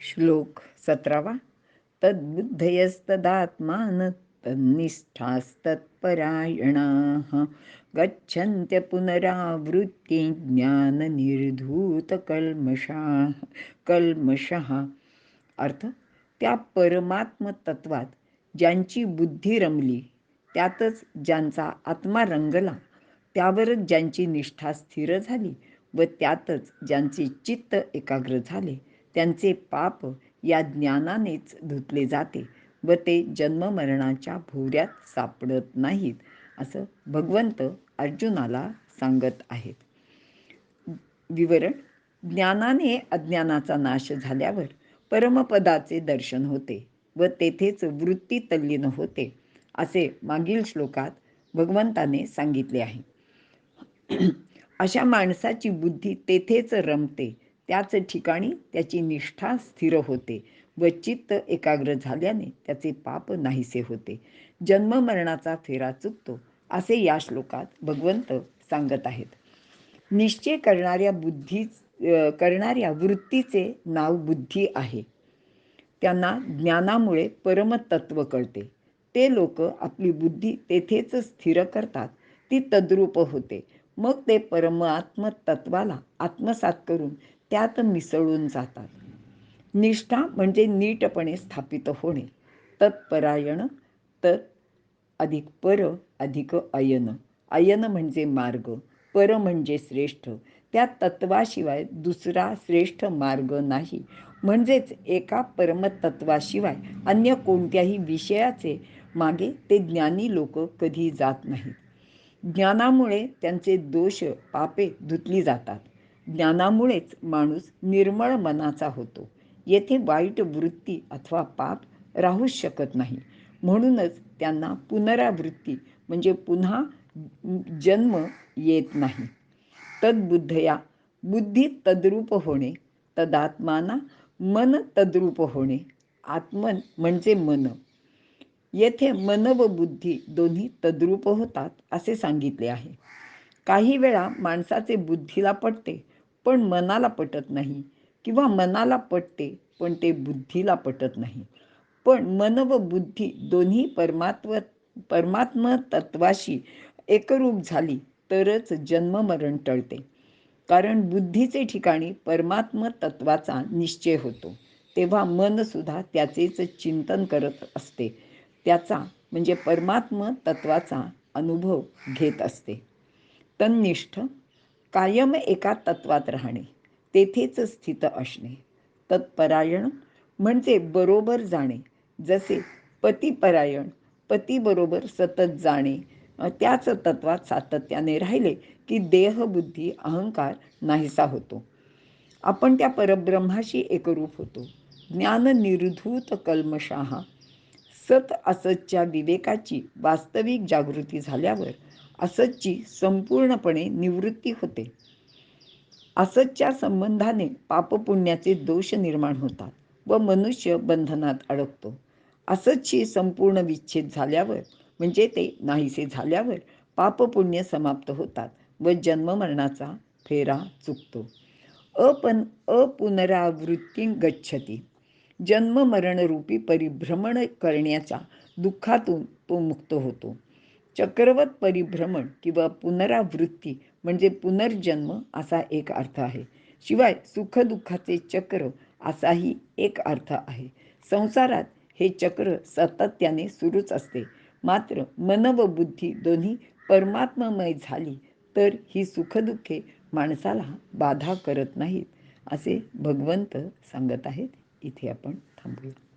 श्लोक सतरावा. तद्बुद्धयस्तदात्मान तन्निष्ठास्तत्परायणाः गच्छन्त्य पुनरावृत्ती ज्ञाननिर्धूतकल्मषाः कल्मषः अर्थ त्या परमात्मतत्वात ज्यांची बुद्धी रमली त्यातच ज्यांचा आत्मा रंगला त्यावरच ज्यांची निष्ठा स्थिर झाली व त्यातच ज्यांचे चित्त एकाग्र झाले त्यांचे पाप या ज्ञानानेच धुतले जाते व ते जन्ममरणाच्या भोवऱ्यात सापडत नाहीत असं भगवंत अर्जुनाला सांगत आहेत. विवरण ज्ञानाने अज्ञानाचा नाश झाल्यावर परमपदाचे दर्शन होते व तेथेच वृत्ती तल्लीन होते असे मागील श्लोकात भगवंताने सांगितले आहे. अशा माणसाची बुद्धी तेथेच रमते त्याच ठिकाणी त्याची निष्ठा स्थिर होते. व चित्त एकाग्र झाल्याने त्याचे पाप नाहीसे होते. जन्ममरणाचा फेरा चुकतो असे या श्लोकात भगवंत सांगत आहेत. निश्चय करणाऱ्या बुद्धी करणाऱ्या वृत्तीचे नाव बुद्धी आहे. त्यांना ज्ञानामुळे परमतत्व कळते. ते लोक आपली बुद्धी तेथेच स्थिर करतात. ती तद्रूप होते. मग ते परमात्म तत्वाला आत्मसात करून त्यात मिसळून जातात. निष्ठा म्हणजे नीटपणे स्थापित होणे. तत्परायण तत् अधिक पर अधिक अयन. अयन म्हणजे मार्ग पर म्हणजे श्रेष्ठ. त्या तत्वाशिवाय दुसरा श्रेष्ठ मार्ग नाही. म्हणजेच एका परमतत्वाशिवाय अन्य कोणत्याही विषयाचे मागे ते ज्ञानी लोक कधी जात नाहीत. ज्ञानामुळे त्यांचे दोष पापे धुतली जातात. ज्ञानामुळेच माणूस निर्मळ मनाचा होतो. येथे वाईट वृत्ती अथवा पाप राहूच शकत नाही. म्हणूनच त्यांना पुनरावृत्ती म्हणजे पुन्हा जन्म येत नाही. तद्बुद्धया बुद्धी तद्रूप होणे तदात्माना मन तद्रूप होणे आत्मन म्हणजे मन. येथे मन व बुद्धी दोन्ही तद्रूप होतात असे सांगितले आहे. काही वेळा माणसाचे बुद्धीला पटते पण मनाला पटत नाही किंवा मनाला पटते पण ते बुद्धीला पटत नाही. पण मन व बुद्धी दोन्ही परमात्व परमात्म तत्वाशी एकरूप झाली तरच जन्ममरण टळते. कारण बुद्धीचे ठिकाणी परमात्म तत्वाचा निश्चय होतो. तेव्हा मनसुद्धा त्याचेच चिंतन करत असते. त्याचा म्हणजे परमात्म तत्वाचा अनुभव घेत असते. तन्निष्ठ कायम एका तत्वात राहणे तेथेच स्थित असणे. तत्परायण म्हणजे बरोबर जाणे जसे पतीपरायण पतीबरोबर सतत जाणे त्याच तत्वात सातत्याने राहिले की देहबुद्धी अहंकार नाहीसा होतो. आपण त्या परब्रह्माशी एकरूप होतो. ज्ञान निर्धूत कल्मशाहा सत असतच्या विवेकाची वास्तविक जागृती झाल्यावर असतची संपूर्णपणे निवृत्ती होते. असतच्या संबंधाने पापपुण्याचे दोष निर्माण होतात व मनुष्य बंधनात अडकतो. असतची संपूर्ण विच्छेद झाल्यावर म्हणजे ते नाहीसे झाल्यावर पापपुण्य समाप्त होतात व जन्ममरणाचा फेरा चुकतो. अपन अपुनरावृत्ती गच्छती. जन्ममरणरूपी परिभ्रमण करण्याच्या दुःखातून तो मुक्त होतो. चक्रवत परिभ्रमण किंवा पुनरावृत्ती म्हणजे पुनर्जन्म असा एक अर्थ आहे. शिवाय सुखदुःखाचे चक्र असाही एक अर्थ आहे. संसारात हे चक्र सातत्याने सुरूच असते. मात्र मन व बुद्धी दोन्ही परमात्ममय झाली तर ही सुखदुःखे माणसाला बाधा करत नाहीत असे भगवंत सांगत आहेत. इथे आपण थांबूया.